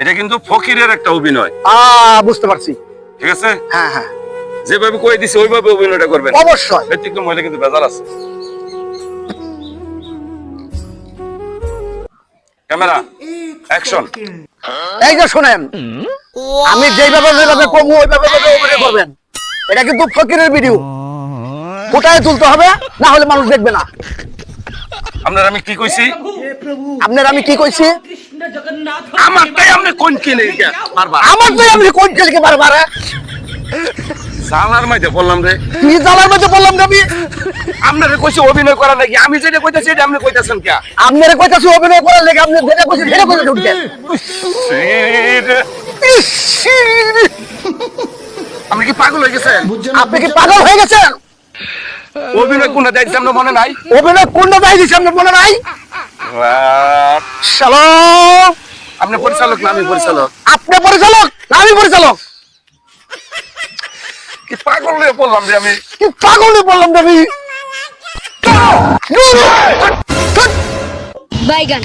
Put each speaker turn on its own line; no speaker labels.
এটা কিন্তু ফকিরের একটা অভিনয়।
আ বুঝতে পারছি।
ঠিক আছে?
হ্যাঁ হ্যাঁ।
যেভাবে কই দিছে ওইভাবে অভিনয়টা করবেন।
অবশ্যই।
ব্যতিক্রম হইলে কিন্তু বেজাল আছে। Camera action.
এই যে শুনেন আমি যেভাবে যেভাবে কমু ওইভাবে ওইভাবে অভিনয় করবেন। এটা কিন্তু ফকিরের ভিডিও ফুটায় তুলতে হবে? না হলে মানুষ দেখবে না।
আপনার আমি কি কইছি?
আপনার আমি কি কইছি?
আমারটাই আপনি কোন কিনে বারবার।
আমার তো আমি কোন ছেলেকে বারবার হ্যাঁ?
জানার মাঝে বললাম রে।
কি মধ্যে বললাম আমি?
আপনারে কইছি অভিনয় করা নাকি। আমি যেটা কইতাছি এটা আপনি কইতাছেন কে?
আপনার কইতাছি অভিনয় করার লেগে আপনি যেটা কইছেন সেটা কইতে উঠতেন
আপনি কি পাগল হয়ে গেছেন?
আপনি কি পাগল হয়ে গেছেন?
অভিনয় কোনটা দেখছি আপনার মনে নাই?
অভিনয় কোনটা দায় দিচ্ছে আপনার মনে নাই? শালো
আপনি পরিচালক না আমি পরিচালক?
আপনি পরিচালক? না আমি পরিচালক।
কি পাগল হয়ে বললাম যে আমি?
কি পাগল হয়ে বললাম না আমি?
বাইগান